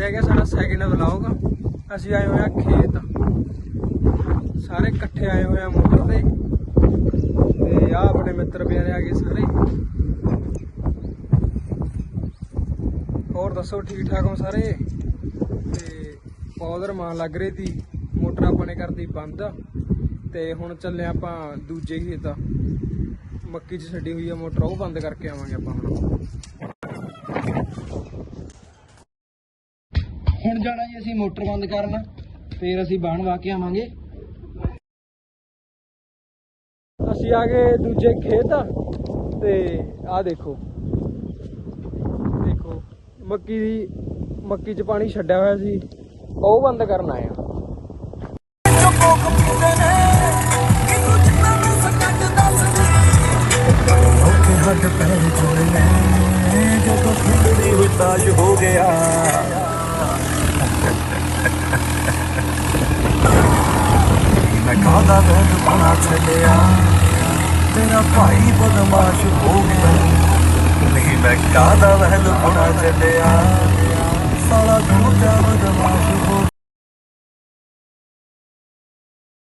ਅੱਜ ਹੈਗਾ ਸਾਡਾ ਸੈਕਿੰਡ ਵਲੌਗ ਅਸੀਂ ਆਏ ਹੋਏ ਆ ਖੇਤ। ਸਾਰੇ ਇਕੱਠੇ ਆਏ ਹੋਏ ਆ ਮੋਟਰ ਤੇ। ਤੇ ਆ ਆਪਣੇ ਮਿੱਤਰ ਪਿਆਰੇ ਆ ਗਏ ਸਾਰੇ। ਹੋਰ ਦੱਸੋ ਠੀਕ ਠਾਕ ਹੋ ਸਾਰੇ? ਤੇ ਪਾਉਡਰ ਮਾਂ ਲੱਗ ਰਹੀ ਤੀ ਮੋਟਰ ਆਪਾਂ ਨੇ ਕਰਦੀ ਬੰਦ। ਤੇ ਹੁਣ ਚੱਲੇ ਆਪਾਂ ਦੂਜੇ ਖੇਤ। ਮੱਕੀ 'ਚ ਛੱਡੀ ਹੋਈ ਆ ਮੋਟਰ, ਉਹ ਬੰਦ ਕਰਕੇ ਆਵਾਂਗੇ ਆਪਾਂ ਹੁਣ। ਹੁਣ ਜਾਣਾ ਜੀ ਅਸੀਂ ਮੋਟਰ ਬੰਦ ਕਰਨ, ਫਿਰ ਅਸੀਂ ਬਾਣ ਵਾ ਕੇ ਆਵਾਂਗੇ। ਅਸੀਂ ਆ ਗਏ ਦੂਜੇ ਖੇਤ, ਤੇ ਆ ਦੇਖੋ। ਦੇਖੋ, ਮੱਕੀ ਦੀ, ਮੱਕੀ 'ਚ ਪਾਣੀ ਛੱਡਿਆ ਹੋਇਆ ਸੀ। ਉਹ ਬੰਦ ਕਰਨ ਆਇਆ ਆ। ਪੈਰ ਜੁੜੇ ਨੇ ਜਦੋਂ ਖੁੰਦਰੀ ਹੋਈ ਹੋ ਗਿਆ। ਦਾ ਵੈਦ ਬਣਾ ਛੱਡਿਆ। ਤੇਰਾ ਭਾਈ ਬਦਮਾਸ਼ ਹੋ ਗਿਆ। ਨਹੀਂ ਮੈਂ ਕਾਦਾ ਵਹਿਲ ਬਣਾ ਛੱਡਿਆ। ਸਾਲਾ ਤੂੰ